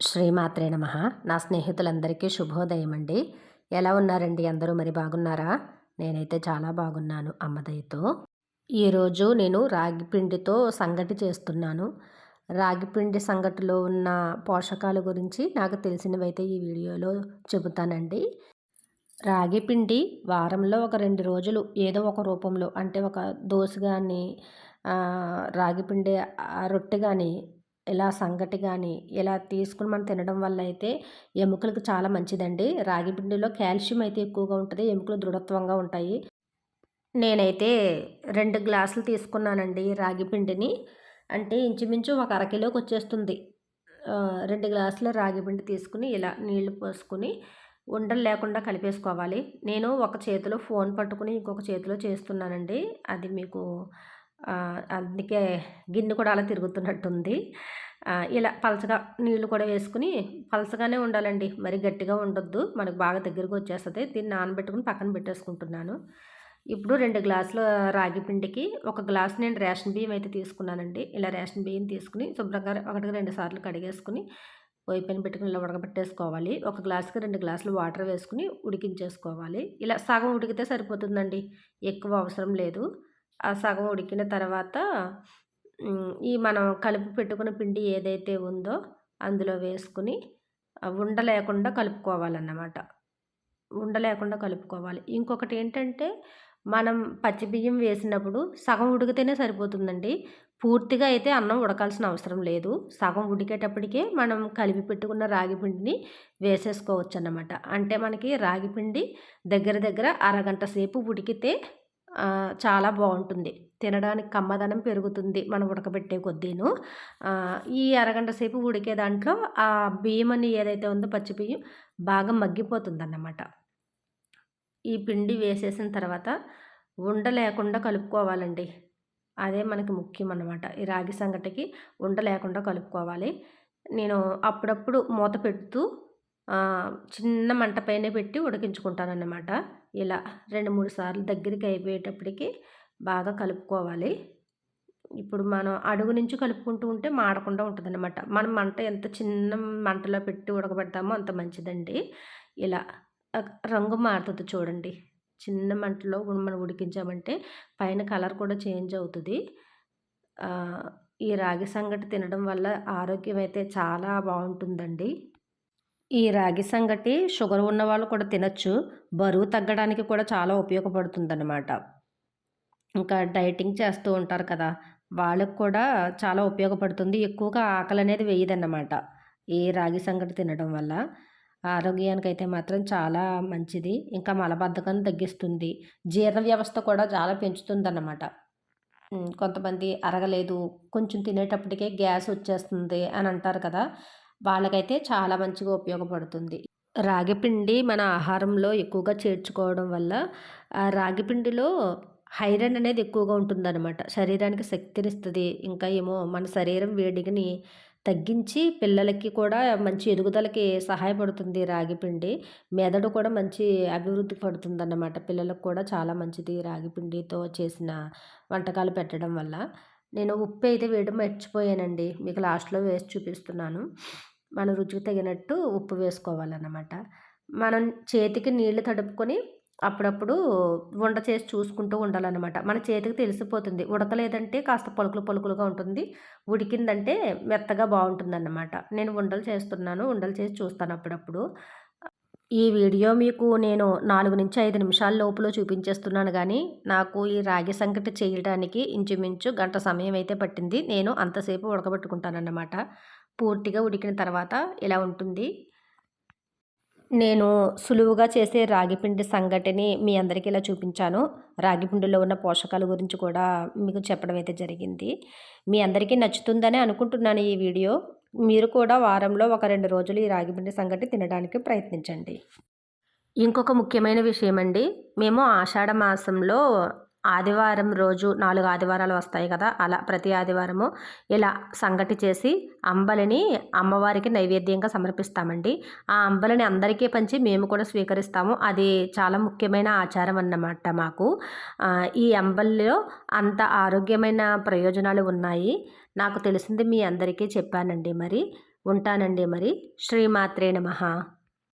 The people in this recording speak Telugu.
శ్రీమాత్రే నమ. నా స్నేహితులందరికీ శుభోదయం అండి ఎలా ఉన్నారండి? అందరూ మరి బాగున్నారా? నేనైతే చాలా బాగున్నాను అమ్మదయ్యతో ఈరోజు నేను రాగి పిండితో సంగటి చేస్తున్నాను. రాగి పిండి సంగటిలో ఉన్న పోషకాల గురించి నాకు తెలిసినవైతే ఈ వీడియోలో చెబుతానండి. రాగిపిండి వారంలో ఒక రెండు రోజులు ఏదో ఒక రూపంలో అంటే ఒక దోశ కానీ రాగిపిండి రొట్టె కానీ ఇలా సంగటి కానీ ఇలా తీసుకుని మనం తినడం వల్ల అయితే ఎముకలకు చాలా మంచిదండి. రాగి పిండిలో కాల్షియం అయితే ఎక్కువగా ఉంటుంది. ఎముకలు దృఢత్వంగా ఉంటాయి. నేనైతే రెండు గ్లాసులు తీసుకున్నానండి రాగి పిండిని. అంటే ఇంచుమించు ఒక అరకిలోకి వచ్చేస్తుంది. రెండు గ్లాసుల రాగి పిండి తీసుకుని ఇలా నీళ్ళు పోసుకుని ఉండలు లేకుండా కలిపేసుకోవాలి. నేను ఒక చేతిలో ఫోన్ పట్టుకుని ఇంకొక చేతిలో చేస్తున్నానండి. అది మీకు అందుకే గిన్నె కూడా అలా తిరుగుతున్నట్టుంది. ఇలా పలచగా నీళ్ళు కూడా వేసుకుని పలచగానే ఉండాలండి. మరి గట్టిగా ఉండొద్దు. మనకు బాగా దగ్గరకు వచ్చేస్తుంది. దీన్ని నానబెట్టుకుని పక్కన పెట్టేసుకుంటున్నాను. ఇప్పుడు రెండు గ్లాసుల రాగి పిండికి ఒక గ్లాస్ నేను రేషన్ బియ్యం అయితే తీసుకున్నానండి. ఇలా రేషన్ బియ్యం తీసుకుని శుభ్రంగా ఒకటికి రెండు సార్లు కడిగేసుకుని పొయ్యి పైన పెట్టుకుని ఇలా ఉడకబెట్టేసుకోవాలి. ఒక గ్లాస్కి రెండు గ్లాసులు వాటర్ వేసుకుని ఉడికించేసుకోవాలి. ఇలా సగం ఉడికితే సరిపోతుందండి. ఎక్కువ అవసరం లేదు. ఆ సగం ఉడికిన తర్వాత ఈ మనం కలిపి పెట్టుకున్న పిండి ఏదైతే ఉందో అందులో వేసుకుని ఉండ లేకుండా కలుపుకోవాలన్నమాట. ఉండ లేకుండా కలుపుకోవాలి. ఇంకొకటి ఏంటంటే మనం పచ్చి బియ్యం వేసినప్పుడు సగం ఉడికితేనే సరిపోతుందండి. పూర్తిగా అయితే అన్నం ఉడకాల్సిన అవసరం లేదు. సగం ఉడికేటప్పటికే మనం కలిపి పెట్టుకున్న రాగి పిండిని వేసేసుకోవచ్చు అన్నమాట అంటే మనకి రాగి పిండి దగ్గర దగ్గర అరగంట సేపు ఉడికితే చాలా బాగుంటుంది. తినడానికి కమ్మదనం పెరుగుతుంది మనం ఉడకబెట్టే కొద్దీను. ఈ అరగంట సేపు ఉడికే దాంట్లో ఆ బియ్యం అని ఏదైతే ఉందో పచ్చి బియ్యం బాగా మగ్గిపోతుంది అన్నమాట ఈ పిండి వేసేసిన తర్వాత ఉండ లేకుండా కలుపుకోవాలండి. అదే మనకి ముఖ్యం అన్నమాట ఈ రాగి సంగటికి ఉండ లేకుండా కలుపుకోవాలి. నేను అప్పుడప్పుడు మూత పెడుతూ చిన్న మంట పైన పెట్టి ఉడికించుకుంటానన్నమాట. ఇలా రెండు మూడు సార్లు దగ్గరికి అయిపోయేటప్పటికి బాగా కలుపుకోవాలి. ఇప్పుడు మనం అడుగు నుంచి కలుపుకుంటూ ఉంటే మాడకుండా ఉంటుందన్నమాట. మనం మంట ఎంత చిన్న మంటలో పెట్టి ఉడకబెడతామో అంత మంచిదండి. ఇలా రంగు మారుతుంది చూడండి. చిన్న మంటలో మనం ఉడికించామంటే పైన కలర్ కూడా చేంజ్ అవుతుంది. ఈ రాగి సంగటి తినడం వల్ల ఆరోగ్యం అయితే చాలా బాగుంటుందండి. ఈ రాగి సంగటి షుగర్ ఉన్న వాళ్ళు కూడా తినచ్చు. బరువు తగ్గడానికి కూడా చాలా ఉపయోగపడుతుందన్నమాట. ఇంకా డైటింగ్ చేస్తూ ఉంటారు కదా వాళ్ళకు కూడా చాలా ఉపయోగపడుతుంది. ఎక్కువగా ఆకలి అనేది వేయదన్నమాట ఈ రాగి సంగటి తినడం వల్ల. ఆరోగ్యానికి అయితే మాత్రం చాలా మంచిది. ఇంకా మలబద్ధకం తగ్గిస్తుంది. జీర్ణ వ్యవస్థ కూడా చాలా పెంచుతుందన్నమాట. కొంతమంది అరగలేదు కొంచెం తినేటప్పటికే గ్యాస్ వచ్చేస్తుంది అని అంటారు కదా. వాళ్ళకైతే చాలా మంచిగా ఉపయోగపడుతుంది. రాగిపిండి మన ఆహారంలో ఎక్కువగా చేర్చుకోవడం వల్ల ఆ రాగిపిండిలో ఐరన్ అనేది ఎక్కువగా ఉంటుందన్నమాట. శరీరానికి శక్తినిస్తుంది. ఇంకా ఏమో మన శరీరం వేడిని తగ్గించి పిల్లలకి కూడా మంచి ఎదుగుదలకి సహాయపడుతుంది రాగిపిండి మెదడు కూడా మంచి అభివృద్ధి పడుతుందన్నమాట. పిల్లలకు కూడా చాలా మంచిది రాగిపిండితో చేసిన వంటకాలు పెట్టడం వల్ల. నేను ఉప్పు అయితే వేయడం మర్చిపోయానండి. మీకు లాస్ట్లో వేసి చూపిస్తున్నాను. మన రుచికి తగినట్టు ఉప్పు వేసుకోవాలన్నమాట. మనం చేతికి నీళ్ళు తడుపుకొని అప్పుడప్పుడు వంట చేసి చూసుకుంటూ ఉండాలన్నమాట. మన చేతికి తెలిసిపోతుంది. ఉడకలేదంటే కాస్త పలుకులు పలుకులుగా ఉంటుంది. ఉడికిందంటే మెత్తగా బాగుంటుంది అన్నమాట నేను ఉండలు చేస్తున్నాను. ఉండలు చేసి చూస్తాను అప్పుడప్పుడు. ఈ వీడియో మీకు నేను నాలుగు నుంచి ఐదు నిమిషాల లోపులో చూపించేస్తున్నాను కానీ నాకు ఈ రాగి సంకటి చేయడానికి ఇంచుమించు గంట సమయం అయితే పట్టింది. నేను అంతసేపు ఉడకబెట్టుకుంటానన్నమాట. పూర్తిగా ఉడికిన తర్వాత ఇలా ఉంటుంది. నేను సులువుగా చేసే రాగిపిండి సంఘటని మీ అందరికీ ఇలా చూపించాను. రాగిపిండిలో ఉన్న పోషకాల గురించి కూడా మీకు చెప్పడం అయితే జరిగింది. మీ అందరికీ నచ్చుతుందని అనుకుంటున్నాను ఈ వీడియో. మీరు కూడా వారంలో ఒక రెండు రోజులు ఈ రాగిపిండి సంగటి తినడానికి ప్రయత్నించండి. ఇంకొక ముఖ్యమైన విషయం అండి మేము ఆషాఢ మాసంలో ఆదివారం రోజు నాలుగు ఆదివారాలు వస్తాయి కదా అలా ప్రతి ఆదివారము ఇలా సంగటి చేసి అంబలిని అమ్మవారికి నైవేద్యంగా సమర్పిస్తామండి. ఆ అంబలిని అందరికీ పంచి మేము కూడా స్వీకరిస్తాము. అది చాలా ముఖ్యమైన ఆచారం అన్నమాట మాకు. ఈ అంబలిలో అంత ఆరోగ్యమైన ప్రయోజనాలు ఉన్నాయి. నాకు తెలిసింది మీ అందరికీ చెప్పానండి మరి. ఉంటానండి మరి. శ్రీమాత్రే నమ.